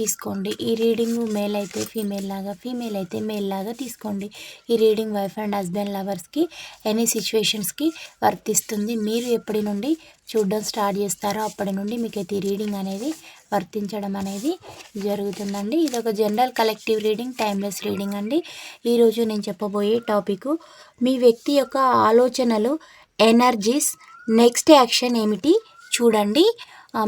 తీసుకోండి. ఈ reading male అయితే ఫీమేల్ లాగా ఫీమేల్ అయితే మేల్ లాగా తీసుకోండి. ఈ రీడింగ్ వైఫ్ అండ్ హస్బెండ్ లవర్స్కి ఎనీ సిచ్యువేషన్స్కి వర్తిస్తుంది మీరు ఎప్పటి నుండి చూడడం స్టార్ట్ చేస్తారో అప్పటి నుండి మీకు అయితే ఈ రీడింగ్ అనేది వర్తించడం అనేది జరుగుతుందండి. ఇది ఒక general collective reading timeless reading అండి. ఈరోజు నేను చెప్పబోయే టాపిక్ మీ వ్యక్తి యొక్క ఆలోచనలు ఎనర్జీస్ నెక్స్ట్ యాక్షన్ ఏమిటి చూడండి.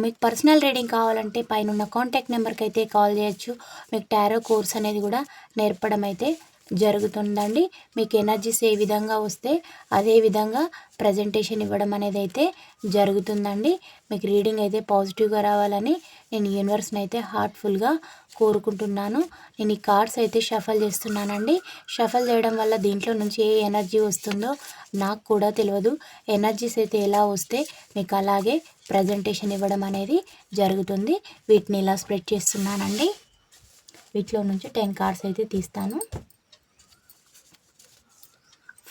మీకు పర్సనల్ రీడింగ్ కావాలంటే పైన ఉన్న కాంటాక్ట్ నెంబర్కి అయితే కాల్ చేయొచ్చు. మీకు టారో కోర్స్ అనేది కూడా నేర్పడం అయితే జరుగుతుందండి. మీకు ఎనర్జీస్ ఏ విధంగా వస్తే అదే విధంగా ప్రజెంటేషన్ ఇవ్వడం అనేది అయితే జరుగుతుందండి. మీకు రీడింగ్ అయితే పాజిటివ్గా రావాలని నేను యూనివర్స్ని అయితే హార్ట్ఫుల్గా కోరుకుంటున్నాను. నేను ఈ కార్డ్స్ అయితే షఫల్ చేస్తున్నానండి. షఫల్ చేయడం వల్ల దీంట్లో నుంచి ఏ ఎనర్జీ వస్తుందో నాకు కూడా తెలియదు ఎనర్జీస్ అయితే ఎలా వస్తే మీకు అలాగే ప్రజెంటేషన్ ఇవ్వడం అనేది జరుగుతుంది. వీటిని ఇలా స్ప్రెడ్ చేస్తున్నానండి. వీటిలో నుంచి టెన్ కార్డ్స్ అయితే తీస్తాను.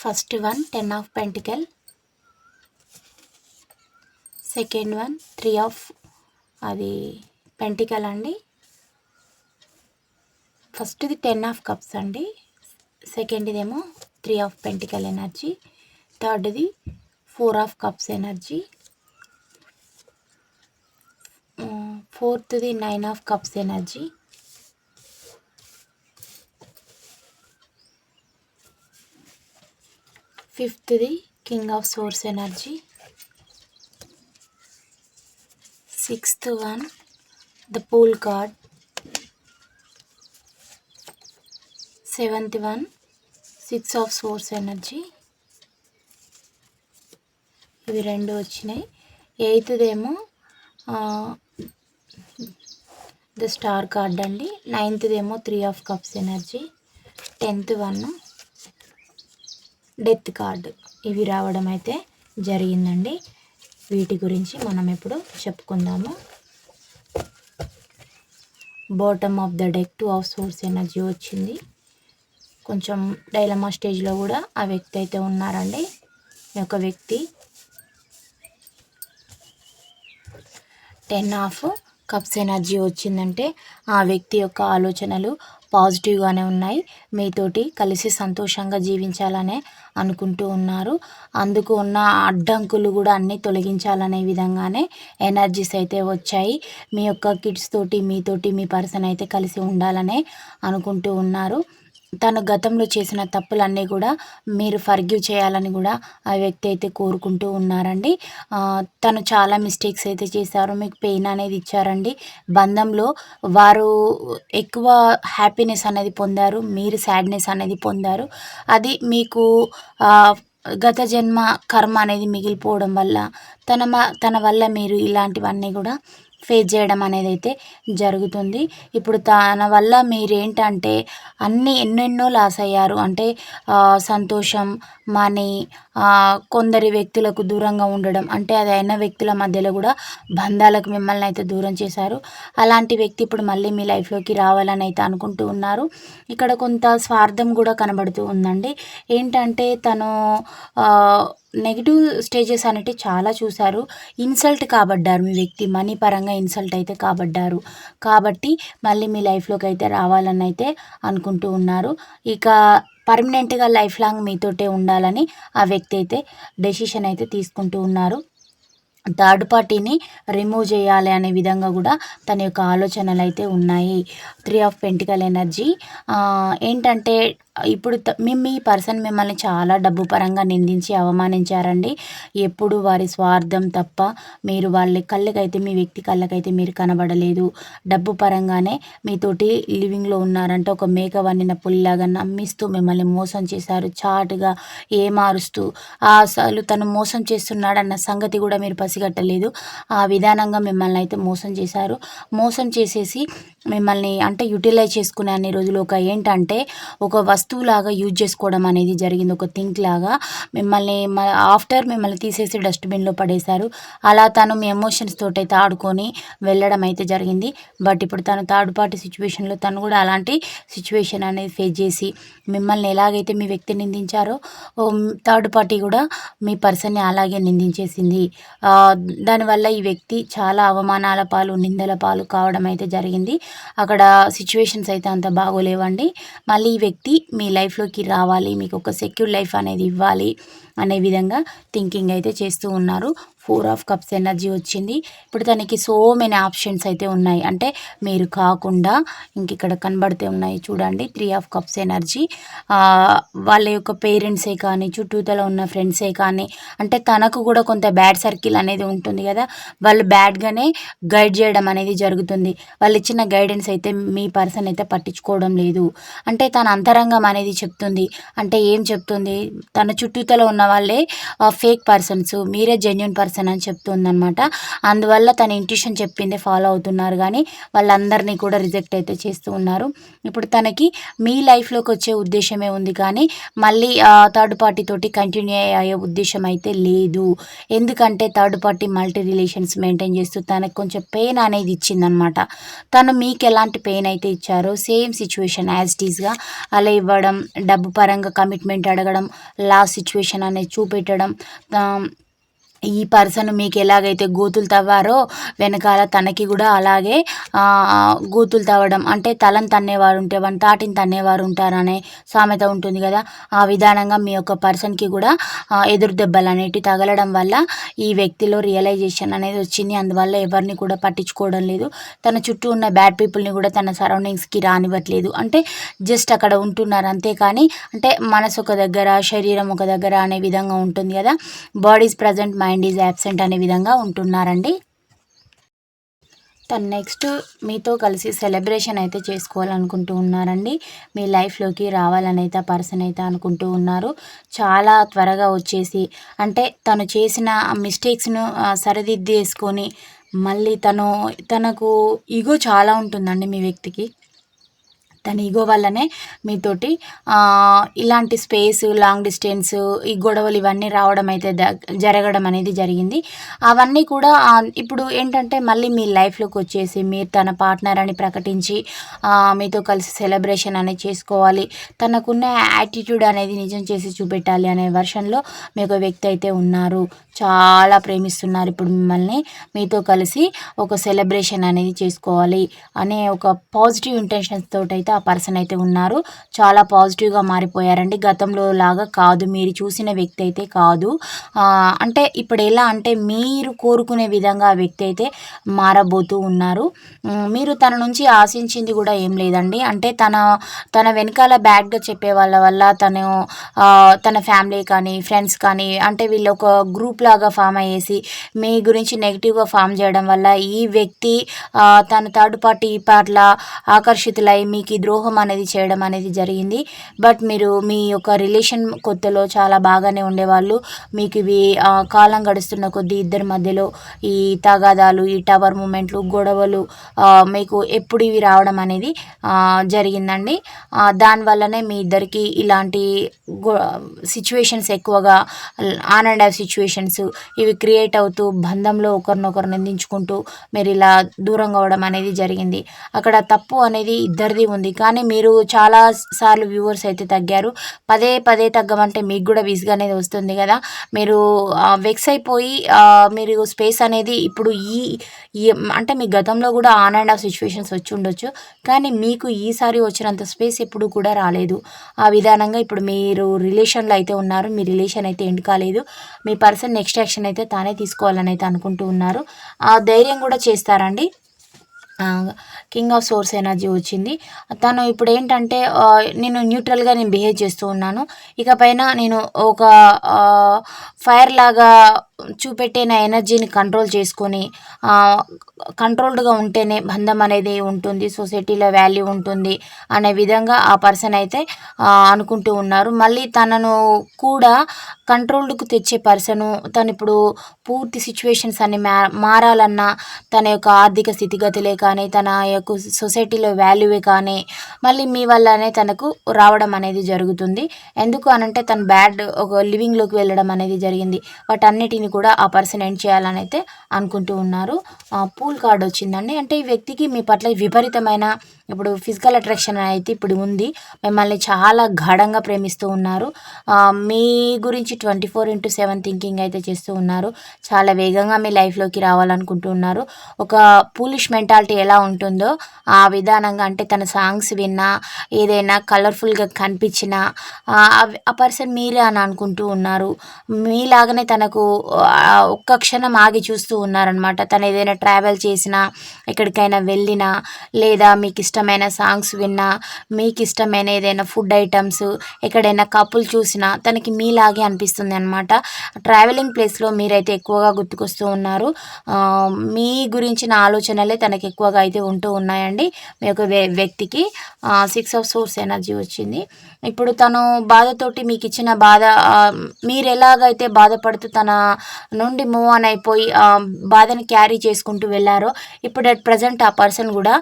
First one ten of pentacle. Second one three of అది పెంటికల్ అండి. ఫస్ట్ది టెన్ ఆఫ్ కప్స్ అండి. సెకండ్దేమో త్రీ ఆఫ్ పెంటికల్ ఎనర్జీ. థర్డ్ది ఫోర్ ఆఫ్ కప్స్ ఎనర్జీ. ఫోర్త్ది nine of cups energy. ఫిఫ్త్ది king of swords energy sixth one the fool card seventh one six of swords energy ఇవి రెండు వచ్చినాయి. ఎయిత్దేమో ద స్టార్ కార్డ్ అండి. నైన్త్దేమో three of cups energy tenth one death card ఇవి రావడం అయితే జరిగిందండి. వీటి గురించి మనం ఇప్పుడు చెప్పుకుందాము. Bottom of the deck two of swords energy వచ్చింది. కొంచెం డైలమా స్టేజ్లో కూడా ఆ వ్యక్తి అయితే ఉన్నారండి. ఒక వ్యక్తి టెన్ ఆఫ్ కప్స్ ఎనర్జీ వచ్చిందంటే ఆ వ్యక్తి యొక్క ఆలోచనలు పాజిటివ్గానే ఉన్నాయి. మీతోటి కలిసి సంతోషంగా జీవించాలనే అనుకుంటూ ఉన్నారు. అందుకు ఉన్న అడ్డంకులు కూడా అన్నీ తొలగించాలనే విధంగానే ఎనర్జీస్ అయితే వచ్చాయి. మీ యొక్క కిడ్స్ తోటి మీతోటి మీ పర్సన్ అయితే కలిసి ఉండాలనే అనుకుంటూ ఉన్నారు. తను గతంలో చేసిన తప్పులన్నీ కూడా మీరు ఫర్గ్యూ చేయాలని కూడా ఆ వ్యక్తి అయితే కోరుకుంటూ ఉన్నారండి. తను చాలా మిస్టేక్స్ అయితే చేశారు. మీకు పెయిన్ అనేది ఇచ్చారండి. బంధంలో వారు ఎక్కువ హ్యాపీనెస్ అనేది పొందారు. మీరు సాడ్నెస్ అనేది పొందారు. అది మీకు గత జన్మ కర్మ అనేది మిగిలిపోవడం వల్ల తన తన వల్ల మీరు ఇలాంటివన్నీ కూడా ఫేస్ చేయడం అనేది అయితే జరుగుతుంది. ఇప్పుడు తన వల్ల మీరేంటంటే అన్నీ ఎన్నెన్నో లాస్ అయ్యారు. అంటే సంతోషం మనీ కొందరి వ్యక్తులకు దూరంగా ఉండడం. అంటే అది అయిన వ్యక్తుల మధ్యలో కూడా బంధాలకు మిమ్మల్ని అయితే దూరం చేశారు. అలాంటి వ్యక్తి ఇప్పుడు మళ్ళీ మీ లైఫ్లోకి రావాలని అయితే అనుకుంటూ ఉన్నారు. ఇక్కడ కొంత స్వార్థం కూడా కనబడుతూ ఉందండి. ఏంటంటే తను నెగిటివ్ స్టేజెస్ అనేవి చాలా చూశారు. ఇన్సల్ట్ కాబడ్డారు మీ వ్యక్తి. మనీ పరంగా ఇన్సల్ట్ అయితే కాబడ్డారు. కాబట్టి మళ్ళీ మీ లైఫ్లోకి అయితే రావాలని అయితే అనుకుంటూ ఉన్నారు. ఇక పర్మనెంట్గా లైఫ్ లాంగ్ మీతోటే ఉండాలని ఆ వ్యక్తి అయితే డెసిషన్ అయితే తీసుకుంటూ ఉన్నారు. థర్డ్ పార్టీని రిమూవ్ చేయాలి అనే విధంగా కూడా తన యొక్క ఆలోచనలు అయితే ఉన్నాయి. Three of pentacle energy. ఏంటంటే ఇప్పుడు మేము మీ పర్సన్ మిమ్మల్ని చాలా డబ్బు పరంగా నిందించి అవమానించారండి. ఎప్పుడు వారి స్వార్థం తప్ప మీరు వాళ్ళ కళ్ళకైతే మీ వ్యక్తి కళ్ళకైతే మీరు కనబడలేదు. డబ్బు పరంగానే మీతోటి లివింగ్లో ఉన్నారంటే ఒక మేక వండిన పుల్లిలాగా నమ్మిస్తూ మిమ్మల్ని మోసం చేశారు. చాటుగా ఏమారుస్తూ అసలు తను మోసం చేస్తున్నాడన్న సంగతి కూడా మీరు పసిగట్టలేదు. ఆ విధానంగా మిమ్మల్ని అయితే మోసం చేశారు. మోసం చేసేసి మిమ్మల్ని అంటే యూటిలైజ్ చేసుకునే అన్ని రోజులు ఒక ఏంటంటే ఒక వస్తు వస్తువులాగా యూజ్ చేసుకోవడం అనేది జరిగింది. ఒక థింక్ లాగా మిమ్మల్ని ఆఫ్టర్ మిమ్మల్ని తీసేసి డస్ట్బిన్లో పడేశారు. అలా తను మీ ఎమోషన్స్ తోటి అయితే ఆడుకొని వెళ్ళడం అయితే జరిగింది. బట్ ఇప్పుడు తను థర్డ్ పార్టీ సిచ్యువేషన్లో తను కూడా అలాంటి సిచ్యువేషన్ అనేది ఫేస్ చేసి మిమ్మల్ని ఎలాగైతే మీ వ్యక్తి నిందించారో థర్డ్ పార్టీ కూడా మీ పర్సన్ని అలాగే నిందించేసింది. దానివల్ల ఈ వ్యక్తి చాలా అవమానాల పాలు నిందల పాలు కావడం అయితే జరిగింది. అక్కడ సిచ్యువేషన్స్ అయితే అంత బాగోలేవండి. మళ్ళీ ఈ వ్యక్తి మీ లైఫ్లోకి రావాలి మీకు ఒక సెక్యూర్ లైఫ్ అనేది ఇవ్వాలి. అనే విధంగా థింకింగ్ అయితే చేస్తూ ఉన్నారు. ఫోర్ ఆఫ్ కప్స్ ఎనర్జీ వచ్చింది. ఇప్పుడు తనకి సో మెనీ ఆప్షన్స్ అయితే ఉన్నాయి. అంటే మీరు కాకుండా ఇంక ఇక్కడ కనబడితే ఉన్నాయి చూడండి. త్రీ ఆఫ్ కప్స్ ఎనర్జీ వాళ్ళ యొక్క పేరెంట్సే కానీ చుట్టూతల ఉన్న ఫ్రెండ్సే కానీ అంటే తనకు కూడా కొంత బ్యాడ్ సర్కిల్ అనేది ఉంటుంది కదా. వాళ్ళు బ్యాడ్గానే గైడ్ చేయడం అనేది జరుగుతుంది. వాళ్ళు ఇచ్చిన గైడెన్స్ అయితే మీ పర్సన్ అయితే పట్టించుకోవడం లేదు. అంటే తన అంతరంగం అనేది చెప్తుంది. అంటే ఏం చెప్తుంది? తన చుట్టూతల ఉన్న వాళ్ళే ఫేక్ పర్సన్స్ మీరే జెన్యున్ పర్సన్ అని చెప్తుందనమాట అందువల్ల తన ఇంట్యూషన్ చెప్పిందే ఫాలో అవుతున్నారు కానీ వాళ్ళందరినీ కూడా రిజెక్ట్ అయితే చేస్తూ ఉన్నారు. ఇప్పుడు తనకి మీ లైఫ్లోకి వచ్చే ఉద్దేశమే ఉంది కానీ మళ్ళీ థర్డ్ పార్టీ తోటి కంటిన్యూ అయ్యే ఉద్దేశం అయితే లేదు. ఎందుకంటే third party multi relations maintain చేస్తూ తనకు కొంచెం పెయిన్ అనేది ఇచ్చిందనమాట తను మీకు ఎలాంటి పెయిన్ అయితే ఇచ్చారో సేమ్ సిచ్యువేషన్ యాజ్ ఇట్ ఈస్గా అలా ఇవ్వడం డబ్బు పరంగా కమిట్మెంట్ అడగడం లాస్ట్ సిచ్యువేషన్ అనేది చూపెట్టడం ఈ పర్సన్ మీకు ఎలాగైతే గోతులు తవ్వారో వెనకాల తనకి కూడా అలాగే గోతులు తవ్వడం అంటే తలను తన్నేవారు ఉంటే వన్ తాటిని తన్నేవారు ఉంటారనే సామెత ఉంటుంది కదా. ఆ విధానంగా మీ యొక్క పర్సన్కి కూడా ఎదురు దెబ్బలు అనేటివి తగలడం వల్ల ఈ వ్యక్తిలో రియలైజేషన్ అనేది వచ్చింది. అందువల్ల ఎవరిని కూడా పట్టించుకోవడం లేదు. తన చుట్టూ ఉన్న బ్యాడ్ పీపుల్ని కూడా తన సరౌండింగ్స్కి రానివ్వట్లేదు. అంటే జస్ట్ అక్కడ ఉంటున్నారు అంతేకాని అంటే మనసు ఒక దగ్గర శరీరం ఒక దగ్గర అనే విధంగా ఉంటుంది కదా. Bodies present mind is absent అనే విధంగా ఉంటున్నారండి. తను నెక్స్ట్ మీతో కలిసి సెలబ్రేషన్ అయితే చేసుకోవాలనుకుంటూ ఉన్నారండి. మీ లైఫ్లోకి రావాలని అయితే పర్సన్ అయితే అనుకుంటూ ఉన్నారు. చాలా త్వరగా వచ్చేసి అంటే తను చేసిన మిస్టేక్స్ను సరిదిద్దేసుకొని మళ్ళీ తను తనకు ఈగో చాలా ఉంటుందండి మీ వ్యక్తికి. తన ఈగో వల్లనే మీతోటి ఇలాంటి స్పేస్ లాంగ్ డిస్టెన్స్ ఈ గొడవలు ఇవన్నీ రావడం అయితే ద- జరగడం అనేది జరిగింది. అవన్నీ కూడా ఇప్పుడు ఏంటంటే మళ్ళీ మీ లైఫ్లోకి వచ్చేసి మీరు తన పార్ట్నర్ అని ప్రకటించి మీతో కలిసి సెలబ్రేషన్ అనేది చేసుకోవాలి. తనకున్న యాటిట్యూడ్ అనేది నిజం చేసి చూపెట్టాలి అనే వర్షన్లో మీ ఒక వ్యక్తి అయితే ఉన్నారు. చాలా ప్రేమిస్తున్నారు ఇప్పుడు మిమ్మల్ని. మీతో కలిసి ఒక సెలబ్రేషన్ అనేది చేసుకోవాలి అనే ఒక పాజిటివ్ ఇంటెన్షన్స్ తోటైతే ఆ పర్సన్ అయితే ఉన్నారు. చాలా పాజిటివ్గా మారిపోయారండి. గతంలో లాగా కాదు. మీరు చూసిన వ్యక్తి అయితే కాదు. అంటే ఇప్పుడు ఎలా అంటే మీరు కోరుకునే విధంగా ఆ వ్యక్తి అయితే మారబోతూ ఉన్నారు. మీరు తన నుంచి ఆశించింది కూడా ఏం లేదండి. అంటే తన తన వెనకాల బ్యాడ్గా చెప్పే వాళ్ళ వల్ల తను తన ఫ్యామిలీ కానీ ఫ్రెండ్స్ కానీ అంటే వీళ్ళు ఒక గ్రూప్ లాగా ఫామ్ అయ్యేసి మీ గురించి నెగిటివ్గా ఫామ్ చేయడం వల్ల ఈ వ్యక్తి తన థర్డ్ పార్టీ పట్ల ఆకర్షితులై మీకు ద్రోహం అనేది చేయడం అనేది జరిగింది. బట్ మీరు మీ యొక్క రిలేషన్ కొత్తలో చాలా బాగానే ఉండేవాళ్ళు. మీకు ఇవి కాలం గడుస్తున్న కొద్దీ ఇద్దరి మధ్యలో ఈ తగాదాలు ఈ టవర్ మూమెంట్లు గొడవలు మీకు ఎప్పుడు ఇవి రావడం అనేది జరిగిందండి. దానివల్లనే మీ ఇద్దరికి ఇలాంటి సిచ్యువేషన్స్ ఎక్కువగా ఆన్ అండ్ ఆఫ్ సిచ్యువేషన్స్ ఇవి క్రియేట్ అవుతూ బంధంలో ఒకరినొకరు నిందించుకుంటూ మీరు ఇలా దూరం కావడం అనేది జరిగింది. అక్కడ తప్పు అనేది ఇద్దరిది ఉంది. కానీ మీరు చాలా సార్లు వ్యూవర్స్ అయితే తగ్గారు. పదే పదే తగ్గమంటే మీకు కూడా విసుగు అనేది వస్తుంది కదా. మీరు వెక్స్ అయిపోయి మీరు స్పేస్ అనేది ఇప్పుడు ఈ ఈ- అంటే మీ గతంలో కూడా ఆన్ అండ్ ఆఫ్ సిచ్యువేషన్స్ వచ్చి ఉండొచ్చు. కానీ మీకు ఈసారి వచ్చినంత స్పేస్ ఎప్పుడు కూడా రాలేదు. ఆ విధానంగా ఇప్పుడు మీరు రిలేషన్లో అయితే ఉన్నారు. మీ రిలేషన్ అయితే ఎండ్ కాలేదు. మీ పర్సన్ నెక్స్ట్ యాక్షన్ అయితే తానే తీసుకోవాలని అయితే అనుకుంటూ ఉన్నారు. ఆ ధైర్యం కూడా చేస్తారండి కింగ్ ఆఫ్ సోర్స్ ఎనర్జీ వచ్చింది. తను ఇప్పుడు ఏంటంటే నేను న్యూట్రల్గా నేను బిహేవ్ చేస్తూ ఉన్నాను. ఇకపైన నేను ఒక ఫైర్ లాగా చూపెట్టిన ఎనర్జీని కంట్రోల్ చేసుకొని కంట్రోల్డ్గా ఉంటేనే బంధం అనేది ఉంటుంది సొసైటీలో వాల్యూ ఉంటుంది అనే విధంగా ఆ పర్సన్ అయితే అనుకుంటూ ఉన్నారు. మళ్ళీ తనను కూడా కంట్రోల్డ్కు తెచ్చే పర్సను తను ఇప్పుడు పూర్తి సిచ్యువేషన్స్ అన్ని మా మారాలన్నా తన యొక్క ఆర్థిక స్థితిగతులే కానీ తన యొక్క సొసైటీలో వాల్యూవే కానీ మళ్ళీ మీ వల్లనే తనకు రావడం అనేది జరుగుతుంది. ఎందుకు అనంటే తను బ్యాడ్ ఒక లివింగ్లోకి వెళ్ళడం అనేది జరిగింది. వాటన్నిటిని కూడా ఆ పర్సన్ ఎండ్ చేయాలని అయితే అనుకుంటూ ఉన్నారు. పూల్ కార్డ్ వచ్చిందండి. అంటే ఈ వ్యక్తికి మీ పట్ల విపరీతమైన ఇప్పుడు ఫిజికల్ అట్రాక్షన్ అయితే ఇప్పుడు ఉంది. మిమ్మల్ని చాలా గాఢంగా ప్రేమిస్తూ ఉన్నారు. మీ గురించి twenty four into seven thinking అయితే చేస్తూ ఉన్నారు. చాలా వేగంగా మీ లైఫ్లోకి రావాలనుకుంటూ ఉన్నారు. ఒక పూలిష్ మెంటాలిటీ ఎలా ఉంటుందో ఆ విధానంగా అంటే తన సాంగ్స్ విన్నా ఏదైనా కలర్ఫుల్గా కనిపించినా ఆ పర్సన్ మీరే అని అనుకుంటూ ఉన్నారు. మీలాగనే తనకు ఒక్క క్షణం ఆగి చూస్తూ ఉన్నారనమాట తను ఏదైనా ట్రావెల్ చేసినా ఎక్కడికైనా వెళ్ళినా లేదా మీకు ఇష్టమైన సాంగ్స్ విన్నా మీకు ఇష్టమైన ఏదైనా ఫుడ్ ఐటమ్స్ ఎక్కడైనా కప్పులు చూసినా తనకి మీలాగే అనిపిస్తుంది అనమాట ట్రావెలింగ్ ప్లేస్లో మీరైతే ఎక్కువగా గుర్తుకొస్తూ ఉన్నారు. మీ గురించిన ఆలోచనలే తనకి ఎక్కువగా అయితే ఉంటూ ఉన్నాయండి. మీ యొక్క వ్యక్తికి సిక్స్ ఆఫ్ సోర్స్ ఎనర్జీ వచ్చింది. ఇప్పుడు తను బాధతోటి మీకు ఇచ్చిన బాధ మీరు ఎలాగైతే బాధపడుతూ తన నుండి మూవ్ ఆన్ అయిపోయి బాధని క్యారీ చేసుకుంటూ వెళ్ళారో ఇప్పుడు అట్ ప్రజెంట్ ఆ పర్సన్ కూడా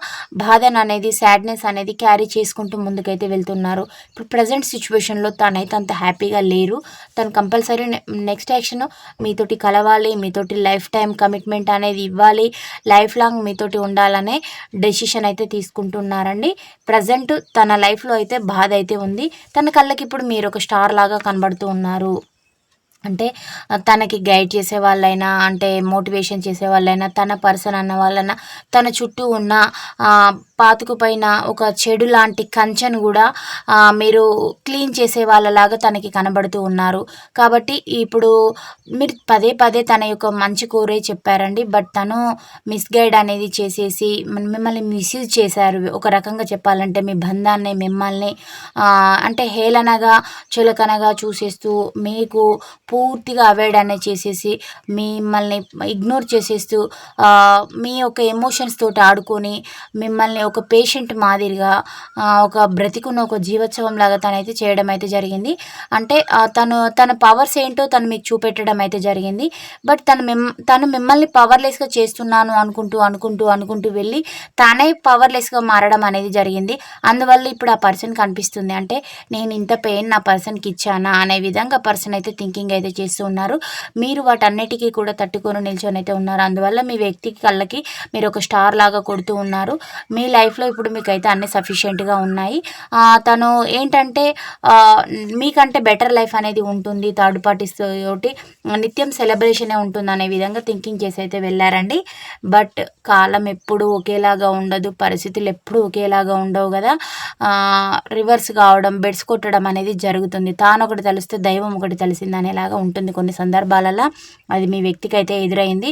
బాధను అనేది సాడ్నెస్ అనేది క్యారీ చేసుకుంటూ ముందుకైతే వెళ్తున్నారు. ఇప్పుడు ప్రజెంట్ సిచ్యువేషన్లో తనైతే అంత హ్యాపీగా లేరు. తను కంపల్సరీ నెక్స్ట్ యాక్షన్ మీతోటి కలవాలి మీతోటి లైఫ్ టైం కమిట్మెంట్ అనేది ఇవ్వాలి లైఫ్ లాంగ్ మీతోటి ఉండాలనే డెసిషన్ అయితే తీసుకుంటున్నారండి. ప్రజెంట్ తన లైఫ్లో అయితే బాధ అయితే ఉంది. తన కళ్ళకి ఇప్పుడు మీరు ఒక స్టార్ లాగా కనబడుతూ ఉన్నారు. అంటే తనకి గైడ్ చేసే వాళ్ళైనా అంటే మోటివేషన్ చేసే వాళ్ళైనా తన పర్సన్ అన్న వాళ్ళైనా తన చుట్టూ ఉన్న పాతుకుపోయిన ఒక చెడు లాంటి కంచెను కూడా మీరు క్లీన్ చేసే వాళ్ళలాగా తనకి కనబడుతూ ఉన్నారు. కాబట్టి ఇప్పుడు మీరు పదే పదే తన యొక్క మంచి కోరే చెప్పారండి. బట్ తను మిస్గైడ్ అనేది చేసేసి మిమ్మల్ని మిస్యూజ్ చేశారు. ఒక రకంగా చెప్పాలంటే మీ బంధాన్ని మిమ్మల్ని అంటే హేళనగా చులకనగా చూసేస్తూ మీకు పూర్తిగా అవాయిడ్ అనేది చేసేసి మిమ్మల్ని ఇగ్నోర్ చేసేస్తూ మీ యొక్క ఎమోషన్స్ తోటి ఆడుకొని మిమ్మల్ని ఒక పేషెంట్ మాదిరిగా ఒక బ్రతికున్న ఒక జీవోత్సవం లాగా తనైతే చేయడం అయితే జరిగింది. అంటే తను తన పవర్స్ ఏంటో తను మీకు చూపెట్టడం అయితే జరిగింది. బట్ తను మిమ్ తను మిమ్మల్ని పవర్లెస్గా చేస్తున్నాను అనుకుంటూ అనుకుంటూ అనుకుంటూ వెళ్ళి తనే పవర్లెస్గా మారడం అనేది జరిగింది. అందువల్ల ఇప్పుడు ఆ పర్సన్ కనిపిస్తుంది. అంటే నేను ఇంత పెయిన్ నా పర్సన్కి ఇచ్చానా? అనే విధంగా పర్సన్ అయితే థింకింగ్ అయితే చేస్తూ ఉన్నారు మీరు వాటన్నిటికీ కూడా తట్టుకొని నిల్చొని అయితే ఉన్నారు. అందువల్ల మీ వ్యక్తికి కళ్ళకి మీరు ఒక స్టార్ లాగా కొడుతూ ఉన్నారు. మీ లైఫ్లో ఇప్పుడు మీకైతే అన్ని సఫిషియెంట్గా ఉన్నాయి. తను ఏంటంటే మీకంటే బెటర్ లైఫ్ అనేది ఉంటుంది. థర్డ్ పార్టీస్ తోటి నిత్యం సెలబ్రేషనే ఉంటుంది అనే విధంగా థింకింగ్ చేసి అయితే వెళ్ళారండి. బట్ కాలం ఎప్పుడు ఒకేలాగా ఉండదు. పరిస్థితులు ఎప్పుడు ఒకేలాగా ఉండవు కదా. రివర్స్ కావడం బెడ్స్ కొట్టడం అనేది జరుగుతుంది. తాను ఒకటి తెలిస్తే దైవం ఒకటి తెలిసింది లాగా ఉంటుంది కొన్ని సందర్భాలలో. అది మీ వ్యక్తికి అయితే ఎదురైంది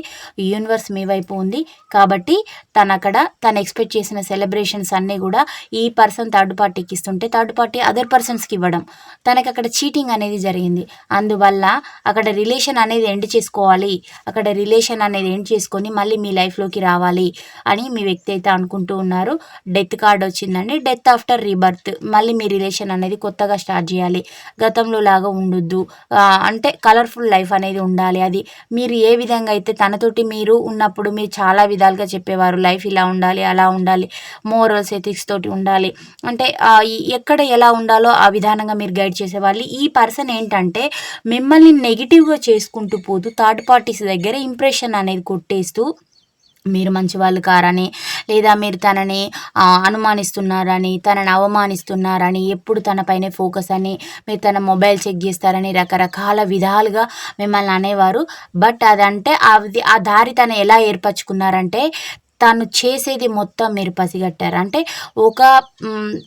యూనివర్స్ మీ వైపు ఉంది. కాబట్టి తను అక్కడ తను ఎక్స్పెక్ట్ చేసిన సెలబ్రేషన్స్ అన్నీ కూడా ఈ పర్సన్ థర్డ్ పార్టీకి ఇస్తుంటే థర్డ్ పార్టీ అదర్ పర్సన్స్కి ఇవ్వడం. తనకి అక్కడ చీటింగ్ అనేది జరిగింది. అందువల్ల అక్కడ రిలేషన్ అనేది ఎండ్ చేసుకోవాలి. అక్కడ రిలేషన్ అనేది ఎండ్ చేసుకొని మళ్ళీ మీ లైఫ్లోకి రావాలి అని మీ వ్యక్తి అయితే అనుకుంటూ ఉన్నారు. డెత్ కార్డ్ వచ్చిందండి. Death after rebirth. మళ్ళీ మీ రిలేషన్ అనేది కొత్తగా స్టార్ట్ చేయాలి. గతంలో లాగా ఉండొద్దు. అంటే అంటే కలర్ఫుల్ లైఫ్ అనేది ఉండాలి. అది మీరు ఏ విధంగా అయితే తనతోటి మీరు ఉన్నప్పుడు మీరు చాలా విధాలుగా చెప్పేవారు. లైఫ్ ఇలా ఉండాలి అలా ఉండాలి మోరల్స్ ఎథిక్స్ తోటి ఉండాలి. అంటే ఎక్కడ ఎలా ఉండాలో ఆ విధానంగా మీరు గైడ్ చేసేవాళ్ళు. ఈ పర్సన్ ఏంటంటే మిమ్మల్ని నెగిటివ్గా చేసుకుంటూ పోతూ థర్డ్ పార్టీస్ దగ్గర ఇంప్రెషన్ అనేది కొట్టేస్తూ మీరు మంచి వాళ్ళు కారని లేదా మీరు తనని అనుమానిస్తున్నారని తనని అవమానిస్తున్నారని ఎప్పుడు తనపైనే ఫోకస్ అని మీరు తన మొబైల్ చెక్ చేస్తారని రకరకాల విధాలుగా మిమ్మల్ని అనేవారు. బట్ అదంటే అది ఆ దారి తను ఎలా ఏర్పరచుకున్నారంటే తను చేసేది మొత్తం మీరు పసిగట్టారు. అంటే ఒక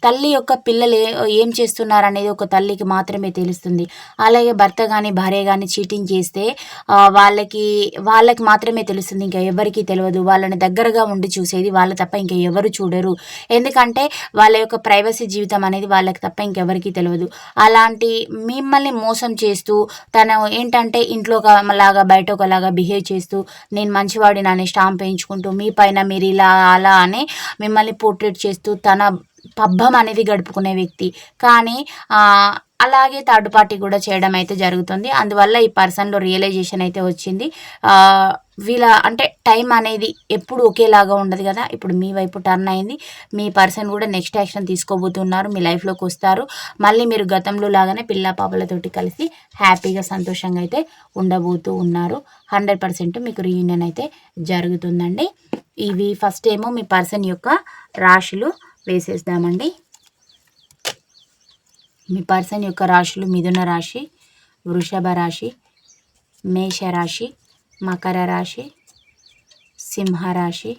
తల్లి యొక్క పిల్లలు ఏం చేస్తున్నారు అనేది ఒక తల్లికి మాత్రమే తెలుస్తుంది. అలాగే భర్త కానీ భార్య కానీ చీటింగ్ చేస్తే వాళ్ళకి వాళ్ళకి మాత్రమే తెలుస్తుంది. ఇంకా ఎవరికి తెలియదు వాళ్ళని దగ్గరగా ఉండి చూసేది వాళ్ళ తప్ప ఇంకా ఎవరు చూడరు. ఎందుకంటే వాళ్ళ యొక్క ప్రైవసీ జీవితం అనేది వాళ్ళకి తప్ప ఇంకెవరికి తెలియదు అలాంటి మిమ్మల్ని మోసం చేస్తూ తను ఏంటంటే ఇంట్లో లాగా బయట ఒకలాగా బిహేవ్ చేస్తూ నేను మంచివాడిని అనే స్టాంప్ వేయించుకుంటూ మీ పైన మీరు ఇలా అలా అని మిమ్మల్ని పోర్ట్రేట్ చేస్తూ తన పబ్బం అనేది గడుపుకునే వ్యక్తి. కానీ అలాగే థర్డ్ పార్టీ కూడా చేయడం అయితే జరుగుతుంది. అందువల్ల ఈ పర్సన్లో రియలైజేషన్ అయితే వచ్చింది. వీళ్ళ అంటే టైం అనేది ఎప్పుడు ఒకేలాగా ఉండదు కదా. ఇప్పుడు మీ వైపు టర్న్ అయింది. మీ పర్సన్ కూడా నెక్స్ట్ యాక్షన్ తీసుకోబోతున్నారు. మీ లైఫ్లోకి వస్తారు. మళ్ళీ మీరు గతంలో లాగానే పిల్ల పాపలతోటి కలిసి హ్యాపీగా సంతోషంగా అయితే ఉండబోతూ ఉన్నారు. హండ్రెడ్ పర్సెంట్ మీకు రీయూనియన్ అయితే జరుగుతుందండి. ఇవి ఫస్ట్ ఏమో మీ పర్సన్ యొక్క రాశులు వేసేద్దామండి. మీ పర్సన్ యొక్క రాశులు మిథున రాశి వృషభ రాశి మేషరాశి మకర రాశి సింహరాశి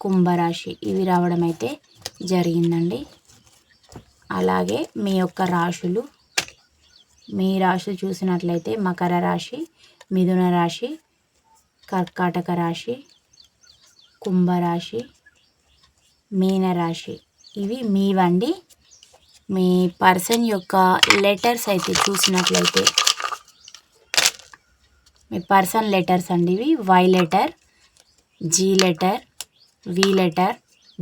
కుంభరాశి ఇవి రావడం అయితే జరిగిందండి. అలాగే మీ యొక్క రాశులు మీ రాశి చూసినట్లయితే మకర రాశి మిథున రాశి కర్కాటక రాశి కుంభరాశి మీనరాశి. ఇవి మీవండి మీ పర్సన్ యొక్క లెటర్స్ అయితే చూసినట్లయితే. మీ పర్సన్ లెటర్స్ అండి ఇవి. Y letter G letter V letter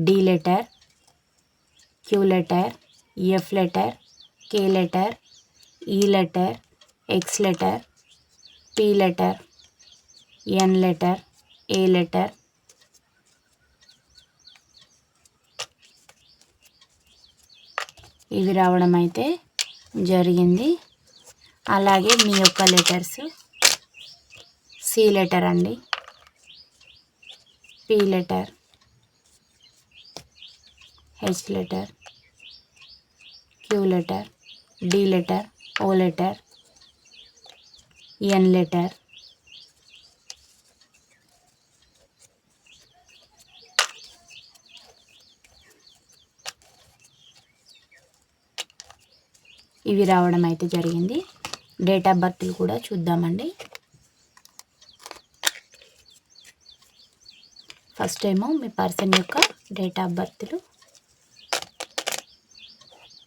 D letter Q letter F letter K letter E letter X letter P letter N letter A letter ఇవి రావడం అయితే జరిగింది. అలాగే మీ యొక్క లెటర్స్ సి లెటర్ అండి. P letter H letter Q letter D letter O letter N letter ఇవి రావడం అయితే జరిగింది. డేట్ ఆఫ్ బర్త్లు కూడా చూద్దామండి. ఫస్ట్ ఏమో మీ పర్సన్ యొక్క డేట్ ఆఫ్ బర్త్లు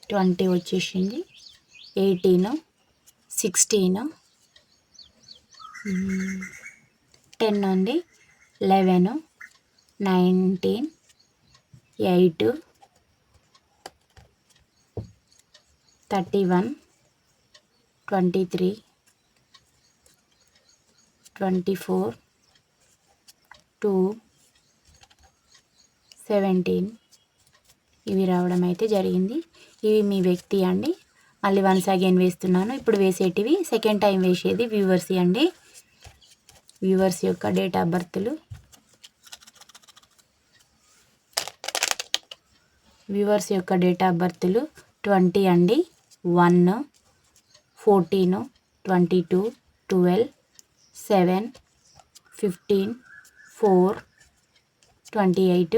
ట్వంటీ వచ్చేసింది. ఎయిటీన్ సిక్స్టీన్ టెన్ ఉంది eleven nineteen eight thirty one twenty three twenty four two seventeen. ఇవి రావడం అయితే జరిగింది. ఇవి మీ వ్యక్తి అండి. మళ్ళీ వన్స్ అగైన్ వేస్తున్నాను. ఇప్పుడు వేసేటివి. సెకండ్ టైం వేసేది వ్యూవర్స్ అండి. వ్యూవర్స్ యొక్క డేట్ ఆఫ్ బర్త్లు. వ్యూవర్స్ యొక్క డేట్ ఆఫ్ బర్త్లు ట్వంటీ అండి. One fourteen twenty two twelve seven fifteen four twenty eight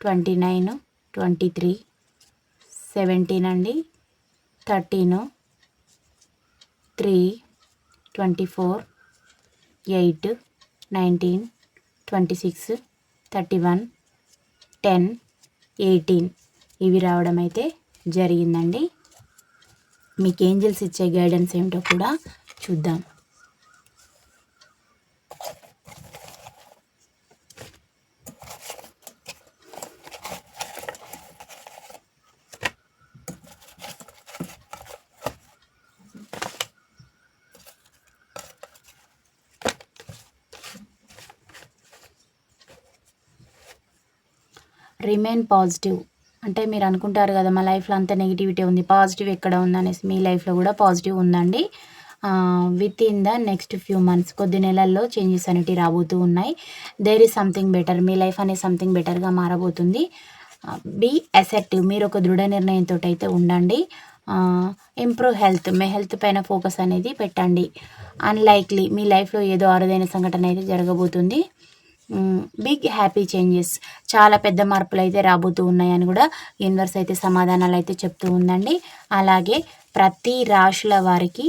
twenty nine twenty three seventeen అండి thirteen three twenty four eight nineteen twenty six thirty one ten eighteen. ఇవి రావడం అయితే జరిగిందండి. మీకు angels ఇచ్చే guidance ఏమిటో కూడా చూద్దాం. రిమైన్ పాజిటివ్ అంటే మీరు అనుకుంటారు కదా మా లైఫ్లో అంత నెగిటివిటీ ఉంది పాజిటివ్ ఎక్కడ ఉందనేసి మీ లైఫ్లో కూడా పాజిటివ్ ఉందండి. With in the next few months కొద్ది నెలల్లో చేంజెస్ అనేవి రాబోతూ ఉన్నాయి. దేర్ ఈజ్ సంథింగ్ బెటర్ మీ లైఫ్ అనేది సంథింగ్ బెటర్గా మారబోతుంది. బీ అసెప్టివ్ మీరు ఒక దృఢ నిర్ణయంతో అయితే ఉండండి. ఇంప్రూవ్ హెల్త్ మీ హెల్త్ పైన ఫోకస్ అనేది పెట్టండి. అన్లైక్లీ మీ లైఫ్లో ఏదో అరుదైన సంఘటన అయితే జరగబోతుంది. బిగ్ హ్యాపీ చేంజెస్ చాలా పెద్ద మార్పులు అయితే రాబోతూ ఉన్నాయని కూడా యూనివర్స్ అయితే సమాధానాలు అయితే చెప్తూ ఉందండి. అలాగే ప్రతి రాశుల వారికి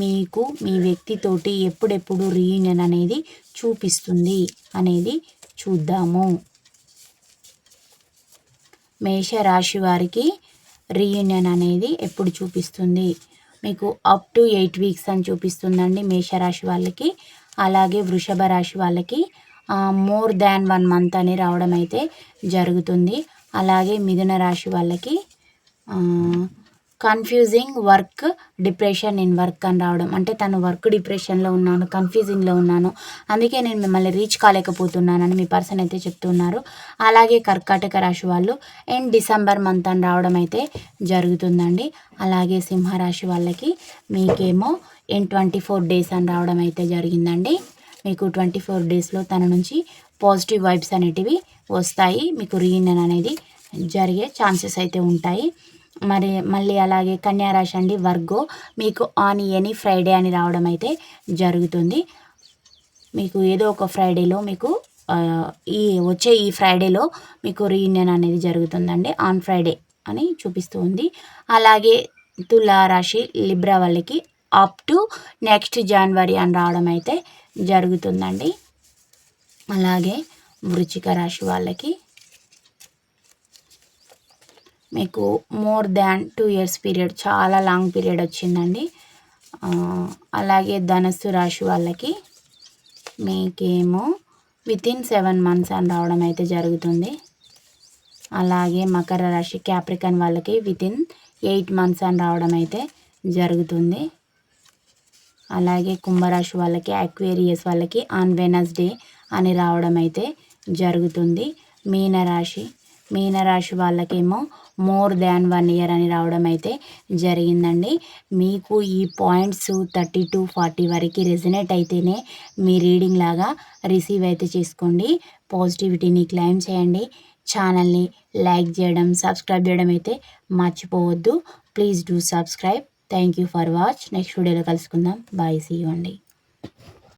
మీకు మీ వ్యక్తితోటి ఎప్పుడెప్పుడు రీయూనియన్ అనేది చూపిస్తుంది అనేది చూద్దాము. మేషరాశి వారికి రీయూనియన్ అనేది ఎప్పుడు చూపిస్తుంది? మీకు అప్ టు ఎయిట్ వీక్స్ అని చూపిస్తుందండి మేషరాశి వాళ్ళకి. అలాగే వృషభ రాశి వాళ్ళకి మోర్ దాన్ వన్ మంత్ అని రావడం అయితే జరుగుతుంది. అలాగే మిథున రాశి వాళ్ళకి confusing work depression in work అని రావడం. అంటే తను వర్క్ డిప్రెషన్లో ఉన్నాను కన్ఫ్యూజింగ్లో ఉన్నాను. అందుకే నేను మిమ్మల్ని రీచ్ కాలేకపోతున్నానని మీ పర్సన్ అయితే చెప్తున్నారు. అలాగే కర్కాటక రాశి వాళ్ళు ఎండ్ డిసెంబర్ మంత్ అని రావడం అయితే జరుగుతుందండి. అలాగే సింహరాశి వాళ్ళకి మీకేమో ఎన్ ట్వంటీ ఫోర్ డేస్ అని రావడం అయితే జరిగిందండి. మీకు ట్వంటీ ఫోర్ డేస్లో తన నుంచి పాజిటివ్ వైబ్స్ అనేటివి వస్తాయి. మీకు రీయూనియన్ అనేది జరిగే ఛాన్సెస్ అయితే ఉంటాయి. మరి మళ్ళీ అలాగే కన్యారాశి అండి వర్గో మీకు ఆన్ ఎనీ ఫ్రైడే అని రావడం అయితే జరుగుతుంది. మీకు ఏదో ఒక ఫ్రైడేలో మీకు ఈ వచ్చే ఈ ఫ్రైడేలో మీకు రీయూనియన్ అనేది జరుగుతుందండి. ఆన్ ఫ్రైడే అని చూపిస్తూ ఉంది. అలాగే తులారాశి లిబ్రా వాళ్ళకి అప్ టు నెక్స్ట్ జనవరి అని రావడం అయితే జరుగుతుందండి. అలాగే వృచ్చిక రాశి వాళ్ళకి మీకు more than two years period చాలా లాంగ్ పీరియడ్ వచ్చిందండి. అలాగే ధనస్సు రాశి వాళ్ళకి మీకేమో వితిన్ సెవెన్ మంత్స్ అని రావడం అయితే జరుగుతుంది. అలాగే మకర రాశి క్యాప్రికన్ వాళ్ళకి వితిన్ ఎయిట్ మంత్స్ అని రావడం అయితే జరుగుతుంది. అలాగే కుంభరాశి వాళ్ళకి అక్వేరియస్ వాళ్ళకి ఆన్ వెనస్డే అని రావడం అయితే జరుగుతుంది. మీనరాశి మీనరాశి వాళ్ళకేమో మోర్ దాన్ వన్ ఇయర్ అని రావడం అయితే జరిగిందండి. మీకు ఈ పాయింట్స్ థర్టీ టు ఫార్టీ వరకు రెజినేట్ అయితేనే మీ రీడింగ్ లాగా రిసీవ్ అయితే చేసుకోండి. పాజిటివిటీని క్లైమ్ చేయండి. ఛానల్ని లైక్ చేయడం సబ్స్క్రైబ్ చేయడం అయితే మర్చిపోవద్దు. Please do subscribe thank you for watch next వీడియోలో కలుసుకుందాం. బాయ్ సీ అండి.